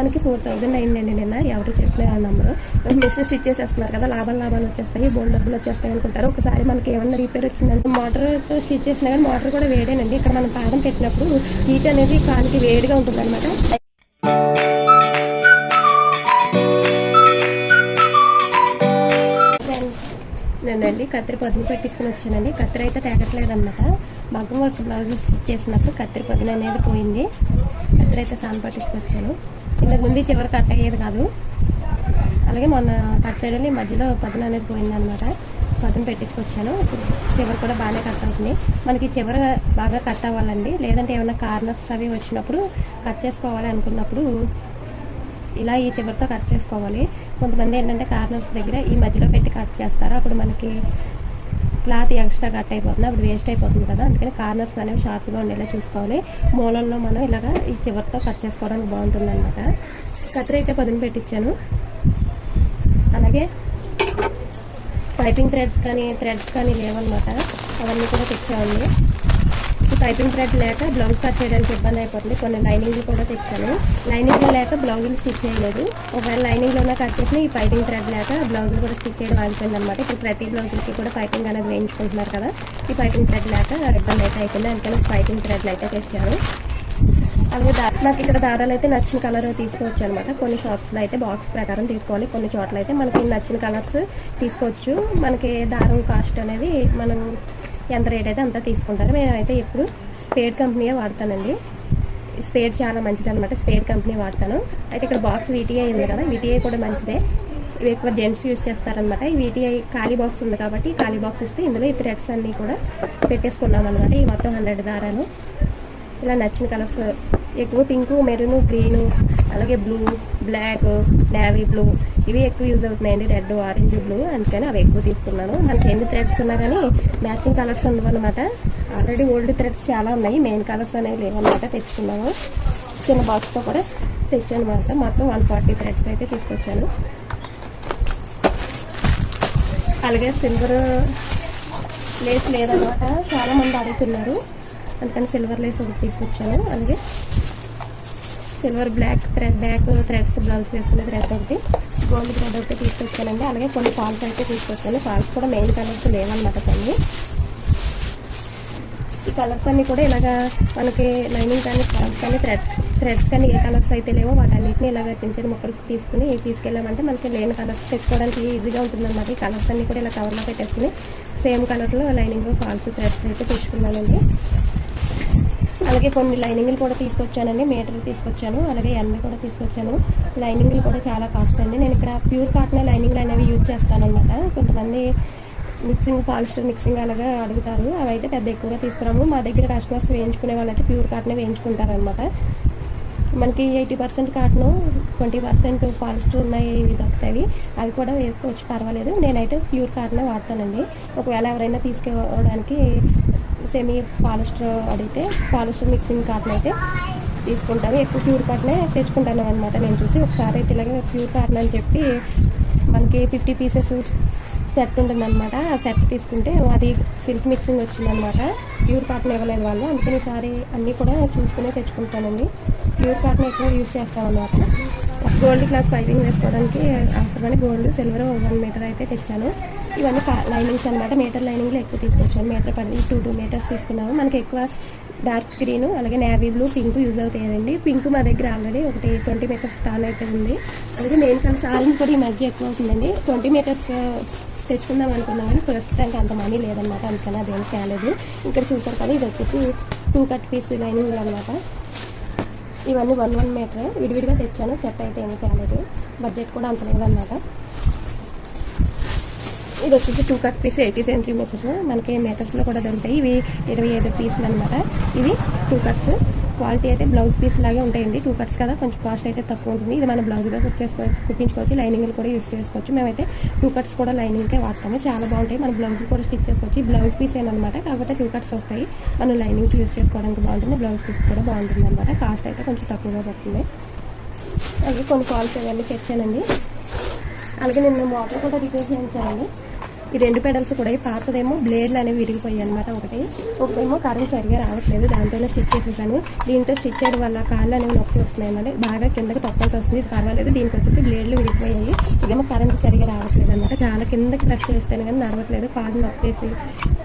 దానికి four thousand అయిందండి నిన్న ఎవరు చెప్పలేరు ఆ నెంబర్ మిషన్ స్టిచ్ చేసేస్తున్నారు కదా లాభాలు లాభాలు వచ్చేస్తాయి బోల్ డబ్బులు వచ్చేస్తాయి అనుకుంటారు. ఒకసారి మనకి ఏమన్నా రిపేర్ వచ్చిందంటే మోటార్ స్టిచ్ చేసినా కానీ మోటార్ కూడా వేడేనండి. ఇక్కడ మనం పాదం పెట్టినప్పుడు హీట్ అనేది కాలికి వేడిగా ఉంటుంది అనమాట నేను వెళ్ళి కత్తిరి పదును పెట్టించుకుని వచ్చానండి. కత్తిరి అయితే తేగట్లేదు అనమాట మగ్గం వర్క్ బ్లౌజ్ స్టిచ్ చేసినప్పుడు కత్తిరి పదును అనేది పోయింది. కత్తిరి అయితే సాన్ పట్టించుకొచ్చాను. ఇంతకు ముందు చివరి కట్ అయ్యేది కాదు. అలాగే మొన్న కట్ చేయడం ఈ మధ్యలో పదును అనేది పోయింది అనమాట పెట్టించుకొచ్చాను. చివరి కూడా బాగానే కట్ అవుతుంది. మనకి చివరి బాగా కట్ అవ్వాలండి. లేదంటే ఏమైనా కార్నర్స్ అవి వచ్చినప్పుడు కట్ చేసుకోవాలి అనుకున్నప్పుడు ఇలా ఈ చివరితో కట్ చేసుకోవాలి. కొంతమంది ఏంటంటే కార్నర్స్ దగ్గర ఈ మధ్యలో పెట్టి కట్ చేస్తారు. అప్పుడు మనకి క్లాత్ ఎక్స్ట్రా కట్ అయిపోతుంది. అప్పుడు వేస్ట్ అయిపోతుంది కదా. అందుకని కార్నర్స్ అనేవి షార్ప్గా ఉండేలా చూసుకోవాలి. మూలల్లో మనం ఇలాగా ఈ చివరితో కట్ చేసుకోవడానికి బాగుంటుంది అనమాట కత్తిరి అయితే పదును పెట్టించాను అలాగే పైపింగ్ థ్రెడ్స్ కానీ థ్రెడ్స్ కానీ లేవన్నమాట. అవన్నీ కూడా తెచ్చామండి. పైపింగ్ థ్రెడ్ లేక బ్లౌజ్ కట్ చేయడానికి ఇబ్బంది అయిపోతుంది. కొన్ని లైనింగ్లు కూడా తెచ్చాను. లైనింగ్లు లేక బ్లౌజులు స్టిచ్ చేయలేదు. ఒకవేళ లైనింగ్లోనే కట్ చేసిన ఈ పైపింగ్ థ్రెడ్ లేక బ్లౌజులు కూడా స్టిచ్ చేయడం ఆగిపోయింది అనమాట ఇప్పుడు ప్రతి బ్లౌజులకి కూడా పైపింగ్ అనేది వేయించుకుంటున్నారు కదా. ఈ పైపింగ్ థ్రెడ్ లేక ఇబ్బంది అయితే అయిపోయింది. అందుకని పైపింగ్ థ్రెడ్లు అయితే తెచ్చాను. అలాగే దా నాకు ఇక్కడ దారాలు అయితే నచ్చిన కలర్ తీసుకోవచ్చు అనమాట. కొన్ని షాప్స్లో అయితే బాక్స్ ప్రకారం తీసుకోవాలి. కొన్ని చోట్ల అయితే మనకి నచ్చిన కలర్స్ తీసుకోవచ్చు. మనకి దారం కాస్ట్ అనేది మనం ఎంత రేట్ అయితే అంత తీసుకుంటారు. నేనైతే ఎప్పుడు స్పేడ్ కంపెనీయే వాడతానండి. స్పేడ్ చాలా మంచిది అనమాట స్పేడ్ కంపెనీ వాడతాను. అయితే ఇక్కడ బాక్స్ వీటీఐ ఉంది కదా వీటీఐ కూడా మంచిదే. ఇవి ఎక్కువ జెంట్స్ యూజ్ చేస్తారనమాట ఈ వీటీఐ ఖాళీ బాక్స్ ఉంది కాబట్టి ఖాళీ బాక్స్ ఇస్తే ఇందులో ఈ థ్రెడ్స్ అన్నీ కూడా పెట్టేసుకున్నాం అనమాట ఈ మొత్తం హండ్రెడ్ దారాలు. ఇలా నచ్చిన కలర్స్ ఎక్కువ పింక్ మెరూన్ గ్రీను అలాగే బ్లూ బ్లాక్ నేవీ బ్లూ ఇవి ఎక్కువ యూజ్ అవుతున్నాయండి. రెడ్ ఆరెంజ్ బ్లూ అందుకని అవి ఎక్కువ తీసుకున్నాను. మనకి ఎన్ని థ్రెడ్స్ ఉన్నా కానీ మ్యాచింగ్ కలర్స్ ఉండవన్నమాట. ఆల్రెడీ ఓల్డ్ థ్రెడ్స్ చాలా ఉన్నాయి. మెయిన్ కలర్స్ అనేవి లేవన్నమాట. తెచ్చుకున్నాము చిన్న బాక్స్తో కూడా తెచ్చాను అనమాట మొత్తం వన్ ఫార్టీ థ్రెడ్స్ అయితే తీసుకొచ్చాను. అలాగే సిల్వర్ లేస్ లేదనమాట చాలామంది అడుగుతున్నారు. అందుకని సిల్వర్ లేస్ ఒకటి తీసుకొచ్చాను. అలాగే silver black thread back threads blouse వేసుకునే థ్రెడ్ ఒకటి. గోల్డ్ థ్రెడ్ ఒకటి తీసుకొచ్చానండి. అలాగే కొన్ని ఫాల్స్ అయితే తీసుకొచ్చాను. ఫాల్స్ కూడా మెయిన్ కలర్స్ లేవన్నమాట కొన్ని. ఈ కలర్స్ అన్నీ కూడా ఇలాగా మనకి లైనింగ్ కానీ ఫాల్స్ కానీ థ్రెడ్ థ్రెడ్స్ కానీ ఏ కలర్స్ అయితే లేవో వాటన్నిటిని ఇలాగ చిన్న చిన్న ముక్కలు తీసుకుని తీసుకెళ్ళామంటే మనకి లేని కలర్స్ తెచ్చుకోవడానికి ఈజీగా ఉంటుందన్నమాట. ఈ కలర్స్ అన్నీ కూడా ఇలా కవర్లో పెట్టేసుకుని సేమ్ కలర్లో లైనింగ్ ఫాల్స్ థ్రెడ్స్ అయితే తెచ్చుకున్నానండి. అలాగే కొన్ని లైనింగ్లు కూడా తీసుకొచ్చానండి మీటర్ తీసుకొచ్చాను అలాగే ఎన్ని కూడా తీసుకొచ్చాను. లైనింగ్లు కూడా చాలా కాస్ట్ అండి. నేను ఇక్కడ ప్యూర్ కాటన్ లైనింగ్లు అనేవి యూజ్ చేస్తానన్నమాట. కొంతమంది మిక్సింగ్ పాలిస్టర్ మిక్సింగ్ అలాగా అడుగుతారు. అవి అయితే పెద్ద ఎక్కువగా తీసుకురాము. మా దగ్గర కస్టమర్స్ వేయించుకునే వాళ్ళైతే ప్యూర్ కాటనే వేయించుకుంటారనమాట మనకి eighty percent cotton twenty percent polyester ఉన్నాయి ఇవి దొరుకుతాయి. అవి కూడా వేసుకోవచ్చు పర్వాలేదు. నేనైతే ప్యూర్ కాటనే వాడతానండి. ఒకవేళ ఎవరైనా తీసుకోవడానికి సెమీ పాలిస్టర్ అడిగితే పాలిస్టర్ మిక్సింగ్ కాటన్ అయితే తీసుకుంటాను ఎక్కువ ప్యూర్ కాటనే తెచ్చుకుంటాను అనమాట నేను చూసి. ఒకసారి అయితే ఇలాగే ప్యూర్ కాటన్ అని చెప్పి మనకి ఫిఫ్టీ పీసెస్ సెట్ ఉంటుందన్నమాట. ఆ సెట్ తీసుకుంటే అది సిల్క్ మిక్సింగ్ వచ్చిందనమాట ప్యూర్ కాటన్ ఇవ్వలేదు వాళ్ళు. అందుకని ఈసారి అన్నీ కూడా చూసుకునే తెచ్చుకుంటానండి. ప్యూర్ కాటన్ ఎక్కువ యూజ్ చేస్తామన్నమాట. గోల్డ్ క్లాత్ పైపింగ్ వేసుకోవడానికి అవసరమని గోల్డ్ సిల్వర్ వన్ మీటర్ అయితే తెచ్చాను. ఇవన్నీ లైనింగ్స్ అనమాట మీటర్ లైనింగ్లో ఎక్కువ తీసుకొచ్చాను. మీటర్ పడి టూ టూ మీటర్స్ తీసుకున్నాము. మనకి ఎక్కువ డార్క్ గ్రీన్ అలాగే నేవీ బ్లూ పింక్ యూజ్ అవుతాయండి. పింక్ మా దగ్గర ఆల్రెడీ ఒకటి ట్వంటీ మీటర్స్ స్టాల్ అయితే ఉంది. అలాగే నేను కలిసి ఆరెంజ్ కూడా ఈ మధ్య ఎక్కువ అవుతుందండి. ట్వంటీ మీటర్స్ తెచ్చుకుందాం అనుకున్నాం కానీ ప్రస్తుతానికి అంత మనీ లేదనమాట అందుకని అదేం కాలేదు ఇక్కడ చూసారు కదా ఇది వచ్చేసి టూ కట్ పీస్ లైనింగ్ అనమాట ఇవన్నీ వన్ వన్ మీటర్. విడివిడిగా తెచ్చాను. సెట్ అయితే ఏమీ కాలేదు బడ్జెట్ కూడా అంత లేదన్నమాట. ఇది వచ్చేసి two cut piece eighty centimetres మనకి మీటర్స్లో కూడా దొరుకుతాయి. ఇవి ఇరవై ఐదు పీసులు అనమాట ఇవి టూ కట్స్ క్వాలిటీ అయితే బ్లౌజ్ పీస్ లాగే ఉంటాయండి. టూ కట్స్ కదా కొంచెం కాస్ట్ అయితే తక్కువ ఉంటుంది. ఇది మన బ్లౌజ్గా కుట్ చేసుకోవచ్చు కుట్టించుకోవచ్చు లైనింగ్లు కూడా యూస్ చేసుకోవచ్చు. మేమైతే టూ కట్స్ కూడా లైనింగ్కే వాడతాము. చాలా బాగుంటాయి. మన బ్లౌజ్ కూడా స్టిచ్ చేసుకోవచ్చు. బ్లౌజ్ పీస్ ఏమన్నమాట కాకపోతే టూ కట్స్ వస్తాయి. మనం లైనింగ్కి యూస్ చేసుకోవడానికి బాగుంటుంది. బ్లౌజ్ పీస్ కూడా బాగుంటుంది అనమాట కాస్ట్ అయితే కొంచెం తక్కువగా పడుతుంది. అలాగే కొన్ని కాల్స్ ఇవన్నీ తెచ్చానండి. అలాగే నిన్న మోటార్ కూడా రిపేర్ చేయించానండి. ఈ రెండు పెడల్స్ కూడా ఈ పాతదేమో బ్లేడ్లు అనేవి విరిగిపోయాయి అనమాట ఒకటి. ఒకటేమో కరెంట్ సరిగా రావట్లేదు. దాంతోనే స్టిచ్ చేసేసాను. దీంతో స్టిచ్ చేయడం వల్ల కాళ్ళు అనేవి నొప్పి వస్తున్నాయి అన్నమాట. బాగా కిందకి తొక్కాల్సి వస్తుంది. పర్వాలేదు దీనికి వచ్చేసి బ్లేడ్లు విరిగిపోయాయి. ఇదేమో కరెంట్ సరిగా రావట్లేదు అనమాట చాలా కిందకి ప్రెస్ చేస్తాను కానీ నడవట్లేదు. కాళ్ళు నొప్పేసి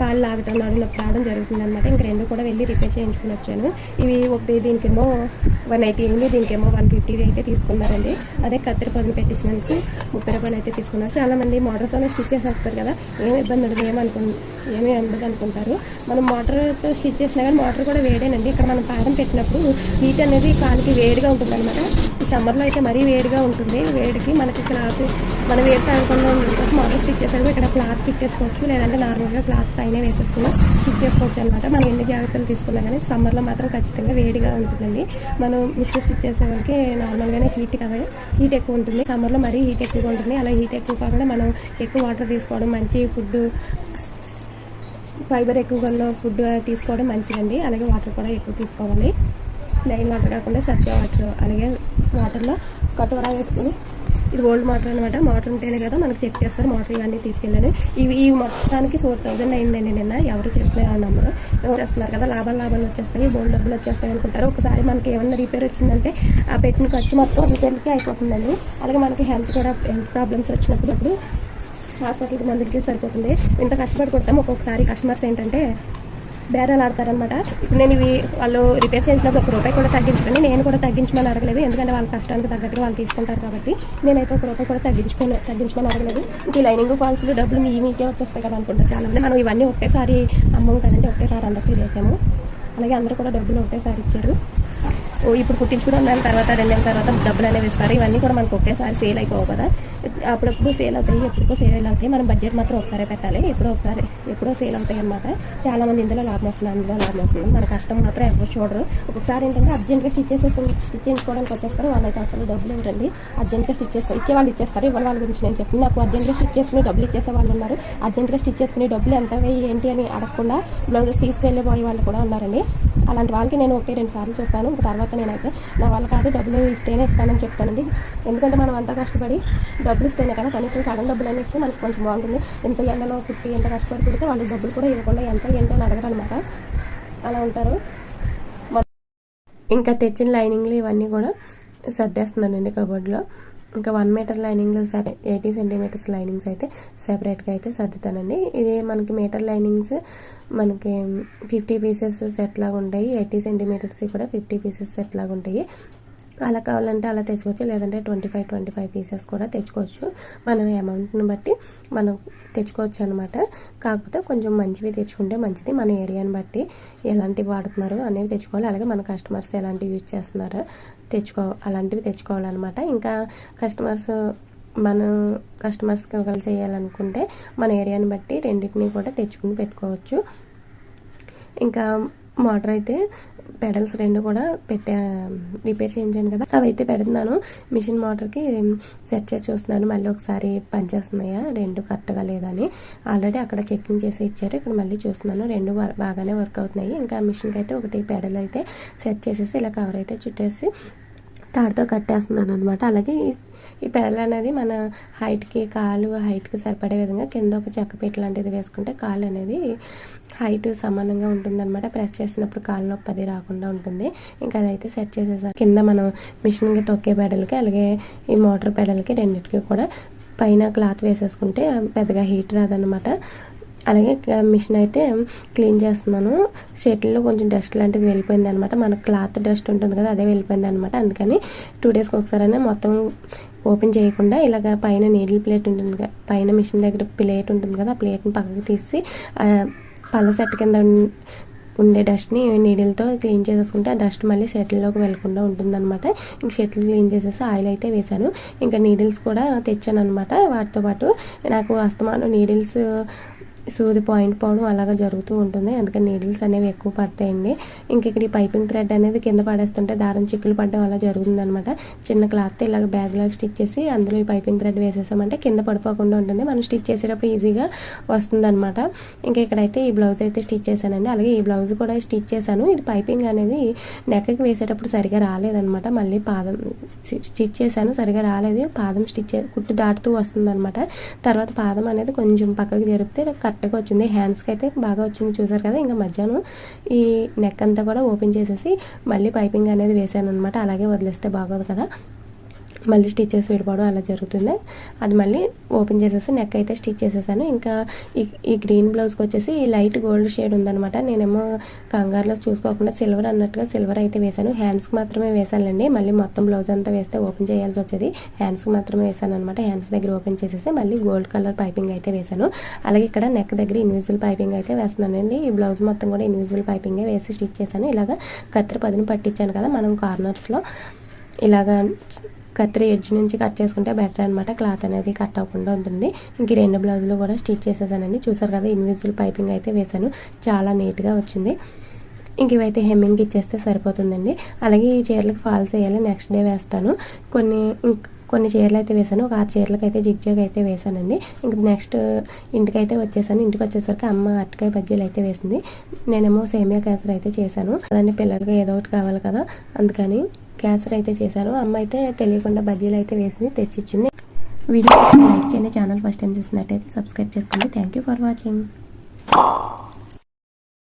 కాళ్ళు లాగటం నడు నొప్పి రావడం జరుగుతుంది అనమాట ఇంక రెండు కూడా వెళ్ళి రిపేర్ చేయించుకుని వచ్చాను. ఇవి ఒకటి దీనికేమో వన్ ఎయిటీ ఎనిమిది దీనికేమో వన్ ఫిఫ్టీ అయితే తీసుకున్నారండి. అదే కత్తిరి పదును పెట్టించినందుకు ముప్పై రూపాయలు అయితే తీసుకున్నారు చాలా మంది స్టిచ్ చేసేస్తారు కదా. ఏమి ఇబ్బంది ఉండదు. ఏమనుకు ఏమీ ఉండదు అనుకుంటారు. మనం మోటార్తో స్టిచ్ చేసినా కానీ మోటార్ కూడా వేడేనండి. ఇక్కడ మనం పాదం పెట్టినప్పుడు హీట్ అనేది కాలికి వేడిగా ఉంటుంది అనమాట సమ్మర్లో అయితే మరీ వేడిగా ఉంటుంది. వేడికి మనకి క్లాత్ మనం వేడి తాగకుండా ఉండడం కోసం మోటార్ స్టిచ్ చేసాము ఇక్కడ క్లాత్ చుట్టేసుకోవచ్చు లేదంటే నార్మల్గా క్లాత్ పైన వేసేసుకుని స్టిచ్ చేసుకోవచ్చు అనమాట మనం ఎన్ని జాగ్రత్తలు తీసుకున్నా కానీ సమ్మర్లో మాత్రం ఖచ్చితంగా వేడిగా ఉంటుందండి. మనం మిషన్ స్టిచ్ చేసే వాళ్ళకి నార్మల్గానే హీట్ కదా హీట్ ఎక్కువ ఉంటుంది. సమ్మర్లో మరీ హీట్ ఎక్కువగా ఉంటుంది. అలా హీట్ ఎక్కువ కాకుండా మనం ఎక్కువ వాటర్ తీసుకోవడం మంచి ఫుడ్ ఫైబర్ ఎక్కువగా ఉన్న ఫుడ్ తీసుకోవడం మంచిదండి. అలాగే వాటర్ కూడా ఎక్కువ తీసుకోవాలి. ప్లెయిన్ వాటర్ కాకుండా సబ్జా వాటర్ అలాగే వాటర్లో కటోరా వేసుకుని ఇది ఓల్డ్ మోటార్ అనమాట మోటార్ ఉంటేనే కదా మనకు చెక్ చేస్తారు మోటార్ ఇవన్నీ తీసుకెళ్ళాను ఇవి ఈ మొత్తానికి ఫోర్ థౌజండ్ అయిందండి నిన్న ఎవరు చెప్పలేరు ఆ నెంబర్ చేస్తున్నారు కదా? లాభాలు లాభాలు వచ్చేస్తాయి బోల్డ్ డబ్బులు వచ్చేస్తాయి అనుకుంటారు. ఒకసారి మనకి ఏమన్నా రిపేర్ వచ్చిందంటే ఆ పెట్టిన ఖర్చు మొత్తం రిపేర్కి అయిపోతుందండి. అలాగే మనకి హెల్త్ కూడా హెల్త్ ప్రాబ్లమ్స్ వచ్చినప్పుడు అప్పుడు హాస్పిటల్కి మందులకి సరిపోతుంది. ఇంత కష్టపడి కొడతాం ఒక్కొక్కసారి కస్టమర్స్ ఏంటంటే బేరాలు ఆడతారనమాట ఇప్పుడు నేను ఇవి వాళ్ళు రిపేర్ చేసినప్పుడు ఒక రూపాయి కూడా తగ్గించుకొని నేను కూడా తగ్గించమని అడగలేదు. ఎందుకంటే వాళ్ళ కష్టానికి తగ్గట్టుగా వాళ్ళు తీసుకుంటారు కాబట్టి నేనైతే ఒక రూపాయి కూడా తగ్గించుకొని తగ్గించమని అడగలేదు. ఈ లైనింగ్ ఫాల్స్ డబ్బులు మీ మీకే వచ్చేస్తాయి కదా అనుకుంటా చాలా మంది మనం ఇవన్నీ ఒకేసారి అమ్మం కదండి ఒకేసారి అందరికీ వేసాము. అలాగే అందరూ కూడా డబ్బులు ఒకేసారి ఇచ్చారు. ఓ ఇప్పుడు కుట్టించుకుని ఉన్న తర్వాత రెండు నెలల తర్వాత డబ్బులు అనేవి ఇస్తారు. ఇవన్నీ కూడా మనకు ఒకేసారి సేల్ అయిపోవు కదా. అప్పుడప్పుడు సేల్ అవుతాయి ఎప్పుడో సేల్ అవుతాయి. మనం బడ్జెట్ మాత్రం ఒకసారి పెట్టాలి. ఎప్పుడో ఒకసారి ఎప్పుడో సేల్ అవుతాయి అన్నమాట. చాలా మంది ఇందులో లాభం వస్తుంది అందులో లాభం వస్తుంది. మన కష్టం మాత్రం ఎవరు చూడరు. ఒకసారి ఏంటంటే అర్జెంట్గా స్టిచ్ చేసేసుకుని స్టిచ్ చేయించుకోవడానికి వచ్చేస్తారు. వాళ్ళైతే అసలు డబ్బులు ఇవ్వండి అర్జెంట్గా స్టిచ్ చేసుకో ఇచ్చే వాళ్ళు ఇచ్చేస్తారు. ఇవ్వని వాళ్ళ గురించి నేను చెప్పి నాకు అర్జెంట్గా స్టిచ్ చేసుకుని డబ్బులు ఇచ్చేసే వాళ్ళు ఉన్నారు. అర్జెంట్గా స్టిచ్ చేసుకుని డబ్బులు ఎంత వేయి ఏంటి అని అడగకుండా బ్లౌజెస్ తీసుకెళ్ళిపోయే వాళ్ళు కూడా ఉన్నారండి. అలాంటి వాళ్ళకి నేను ఒకటి రెండు సార్లు చూస్తాను. తర్వాత నేనైతే నా వాళ్ళ కాదు డబ్బులు ఇస్తేనే ఇస్తానని చెప్తానండి. ఎందుకంటే మనం అంతా కష్టపడి డబ్బులు ఇస్తేనే కదా కనీసం సగం డబ్బులు అని ఇస్తే మనకి కొంచెం బాగుంటుంది. ఎంత ఎండలో పుట్టి ఎంత కష్టపడి పుడితే వాళ్ళకి డబ్బులు కూడా ఇవ్వకుండా ఎంత ఏంటో అని అడగరు అనమాట అలా ఉంటారు. ఇంకా తెచ్చిన లైనింగ్లు ఇవన్నీ కూడా సర్దేస్తున్నానండి కబోర్డ్లో. ఇంకా వన్ మీటర్ లైనింగ్లు సరే ఎయిటీ సెంటీమీటర్స్ లైనింగ్స్ అయితే సెపరేట్గా అయితే సర్దుతానండి. ఇది మనకి మీటర్ లైనింగ్స్ మనకి ఫిఫ్టీ పీసెస్ సెట్ లాగా ఉంటాయి. ఎయిటీ సెంటీమీటర్స్ కూడా ఫిఫ్టీ పీసెస్ సెట్ లాగా ఉంటాయి. అలా కావాలంటే అలా తెచ్చుకోవచ్చు. లేదంటే twenty five twenty five pieces కూడా తెచ్చుకోవచ్చు. మనం అమౌంట్ని బట్టి మనం తెచ్చుకోవచ్చు అనమాట కాకపోతే కొంచెం మంచివి తెచ్చుకుంటే మంచిది. మన ఏరియాని బట్టి ఎలాంటివి వాడుతున్నారు అనేవి తెచ్చుకోవాలి. అలాగే మన కస్టమర్స్ ఎలాంటివి యూజ్ చేస్తున్నారు తెచ్చుకో అలాంటివి తెచ్చుకోవాలన్నమాట. ఇంకా కస్టమర్స్ మన కస్టమర్స్కి ఒకరు చేయాలనుకుంటే మన ఏరియాని బట్టి రెండింటిని కూడా తెచ్చుకుని పెట్టుకోవచ్చు. ఇంకా మోటార్ అయితే పెడల్స్ రెండు కూడా పెట్టా రిపేర్ చేయించాను కదా. అవి అయితే పెడుతున్నాను. మిషన్ మోటార్కి సెట్ చేసి చూస్తున్నాను. మళ్ళీ ఒకసారి పనిచేస్తున్నాయా రెండు కరెక్ట్గా లేదని. ఆల్రెడీ అక్కడ చెక్కింగ్ చేసి ఇచ్చారు. ఇక్కడ మళ్ళీ చూస్తున్నాను. రెండు బాగానే వర్క్ అవుతున్నాయి. ఇంకా మిషన్కి అయితే ఒకటి పెడల్ అయితే సెట్ చేసేసి ఇలా కవర్ అయితే చుట్టేసి తాడుతో కట్టేస్తున్నాను అనమాట అలాగే ఈ పెడల్ అనేది మన హైట్కి కాలు హైట్కి సరిపడే విధంగా కింద ఒక చెక్క లాంటిది వేసుకుంటే కాలు అనేది హైట్ సమానంగా ఉంటుందన్నమాట. ప్రెస్ చేసినప్పుడు కాలు నొప్పి అది రాకుండా ఉంటుంది. ఇంకా అదైతే సెట్ చేసేసారు కింద మనం మిషన్కి తొక్కే పెడలకి అలాగే ఈ మోటార్ పెడలకి రెండింటికి కూడా పైన క్లాత్ వేసేసుకుంటే పెద్దగా హీట్ రాదనమాట అలాగే ఇక్కడ మిషన్ అయితే క్లీన్ చేస్తున్నాను. షటిల్లో కొంచెం డస్ట్ లాంటిది వెళ్ళిపోయింది అనమాట మన క్లాత్ డస్ట్ ఉంటుంది కదా అదే వెళ్ళిపోయింది అనమాట అందుకని టూ డేస్కి ఒకసారి మొత్తం ఓపెన్ చేయకుండా ఇలాగ పైన నీడిల్ ప్లేట్ ఉంటుంది కదా పైన మిషన్ దగ్గర ప్లేట్ ఉంటుంది కదా ఆ ప్లేట్ని పక్కకి తీసి పళ్ళ సెట్ కింద ఉండే డస్ట్ని నీడిల్తో క్లీన్ చేసేసుకుంటే ఆ డస్ట్ మళ్ళీ షటిల్లోకి వెళ్ళకుండా ఉంటుందన్నమాట. ఇంక షటిల్ క్లీన్ చేసేసి ఆయిల్ అయితే వేశాను. ఇంకా నీడిల్స్ కూడా తెచ్చాను అనమాట వాటితో పాటు నాకు అస్తమానం నీడిల్స్ సూది పాయింట్ పోవడం అలాగా జరుగుతూ ఉంటుంది. అందుకని నీడిల్స్ అనేవి ఎక్కువ పడతాయండి. ఇంక ఇక్కడ ఈ పైపింగ్ థ్రెడ్ అనేది కింద పడేస్తుంటే దారం చిక్కులు పడడం అలా జరుగుతుందన్నమాట. చిన్న క్లాత్ ఇలాగ బ్యాగ్ లాగా స్టిచ్ చేసి అందులో ఈ పైపింగ్ థ్రెడ్ వేసేసామంటే కింద పడిపోకుండా ఉంటుంది. మనం స్టిచ్ చేసేటప్పుడు ఈజీగా వస్తుందన్నమాట. ఇంకా ఇక్కడైతే ఈ బ్లౌజ్ అయితే స్టిచ్ చేశానండి. అలాగే ఈ బ్లౌజ్ కూడా స్టిచ్ చేశాను. ఇది పైపింగ్ అనేది నెక్కకి వేసేటప్పుడు సరిగా రాలేదనమాట మళ్ళీ పాదం స్టిచ్ చేశాను. సరిగా రాలేదు. పాదం స్టిచ్ కుట్టు దాటుతూ వస్తుందన్నమాట. తర్వాత పాదం అనేది కొంచెం పక్కకి జరిపితే కరెక్ట్గా వచ్చింది. హ్యాండ్స్కి అయితే బాగా వచ్చింది చూసారు కదా. ఇంకా మధ్యాహ్నం ఈ నెక్ అంతా కూడా ఓపెన్ చేసేసి మళ్ళీ పైపింగ్ అనేది వేసాను అనమాట అలాగే వదిలేస్తే బాగోదు కదా. మళ్ళీ స్టిచ్చెస్ విడిపోవడం అలా జరుగుతుంది. అది మళ్ళీ ఓపెన్ చేసేసి నెక్ అయితే స్టిచ్ చేసేసాను. ఇంకా ఈ ఈ గ్రీన్ బ్లౌజ్కి వచ్చేసి ఈ లైట్ గోల్డ్ షేడ్ ఉందనమాట నేనేమో కంగారులో చూసుకోకుండా సిల్వర్ అన్నట్టుగా సిల్వర్ అయితే వేసాను హ్యాండ్స్కి మాత్రమే వేసానండి మళ్ళీ మొత్తం బ్లౌజ్ అంతా వేస్తే ఓపెన్ చేయాల్సి వచ్చేది. హ్యాండ్స్కి మాత్రమే వేసాను అనమాట హ్యాండ్స్ దగ్గర ఓపెన్ చేసేసి మళ్ళీ గోల్డ్ కలర్ పైపింగ్ అయితే వేసాను అలాగే ఇక్కడ నెక్ దగ్గర ఇన్విజిబుల్ పైపింగ్ అయితే వేస్తున్నానండి. ఈ బ్లౌజ్ మొత్తం కూడా ఇన్విజిబుల్ పైపింగే వేసి స్టిచ్ చేశాను. ఇలాగ కత్తిరి పదును పట్టించాను కదా మనం కార్నర్స్లో ఇలాగా కత్తిరి ఎడ్జ్ నుంచి కట్ చేసుకుంటే బెటర్ అనమాట క్లాత్ అనేది కట్ అవ్వకుండా ఉంటుంది. ఇంక రెండు బ్లౌజులు కూడా స్టిచ్ చేసేసానండి. చూసారు కదా ఇన్విజిబుల్ పైపింగ్ అయితే వేశాను. చాలా నీట్గా వచ్చింది. ఇంక ఇవైతే హెమ్మింగ్ ఇచ్చేస్తే సరిపోతుందండి. అలాగే ఈ చీరలకు ఫాల్స్ వేయాలి నెక్స్ట్ డే వేస్తాను. కొన్ని కొన్ని చీరలు అయితే వేసాను ఒక ఆరు చీరలకు అయితే జిగ్జాగ్ అయితే వేసానండి ఇంక నెక్స్ట్ ఇంటికైతే వచ్చేసాను. ఇంటికి వచ్చేసరికి అమ్మ అట్టకాయ బజ్జీలు అయితే వేసింది. నేనేమో సేమియా కేసరి అయితే చేశాను. అదండి పిల్లలకి ఏదో ఒకటి కావాలి కదా. అందుకని క్యాన్సర్ అయితే చేశాను అమ్మ అయితే తెలియకుండా బజ్జీలు అయితే వేసింది తెచ్చిచ్చింది. వీడియో లైక్ చేయండి. ఛానల్ ఫస్ట్ టైం చూసినట్టయితే సబ్స్క్రైబ్ చేసుకోండి. Thank you for watching